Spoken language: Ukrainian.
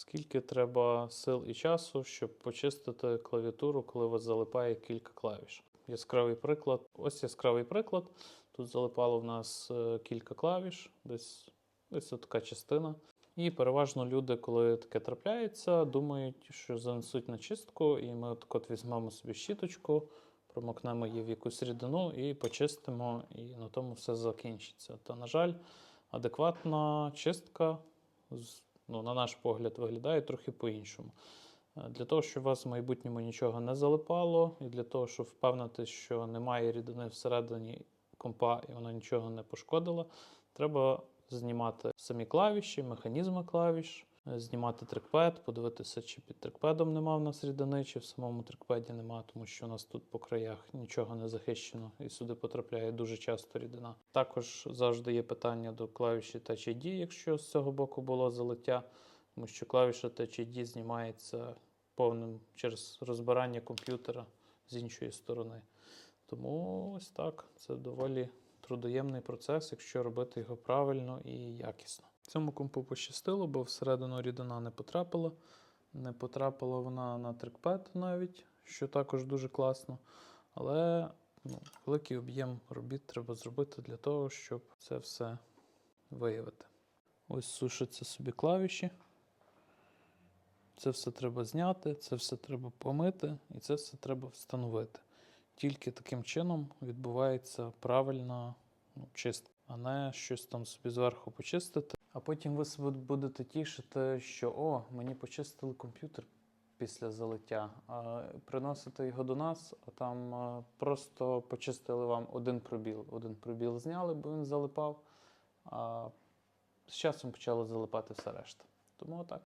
Скільки треба сил і часу, щоб почистити клавіатуру, коли вас залипає кілька клавіш? Яскравий приклад. Ось яскравий приклад. Тут залипало в нас е, кілька клавіш, десь ось така частина. І переважно люди, коли таке трапляється, думають, що занесуть на чистку, і ми от от візьмемо собі щіточку, промокнемо її в якусь рідину і почистимо, і на тому все закінчиться. Та, на жаль, адекватна чистка, ну, на наш погляд, виглядає трохи по-іншому. Е, Для того, щоб у вас в майбутньому нічого не залипало, і для того, щоб впевнити, що немає рідини всередині компа і вона нічого не пошкодила, треба знімати самі клавіші, механізми клавіш, знімати трекпед, подивитися, чи під трекпедом нема в нас рідини, чи в самому трекпеді нема, тому що у нас тут по краях нічого не захищено, і сюди потрапляє дуже часто рідина. Також завжди є питання до клавіші Touch ID, якщо з цього боку було залиття, тому що клавіша Touch ID знімається повним через розбирання комп'ютера з іншої сторони. Тому ось так, це доволі трудоємний процес, якщо робити його правильно і якісно. Цьому компу пощастило, бо всередину рідина не потрапила. Не потрапила вона на трекпед навіть, що також дуже класно. Але ну, великий об'єм робіт треба зробити для того, щоб це все виявити. Ось сушаться собі клавіші. Це все треба зняти, це все треба помити і це все треба встановити. Тільки таким чином відбувається правильна ну, чистка, а не щось там собі зверху почистити. А потім ви себе будете тішити, що о, мені почистили комп'ютер після залиття. А приносите його до нас, а там а, просто почистили вам один пробіл. Один пробіл зняли, бо він залипав, а з часом почало залипати все решта. Тому отак.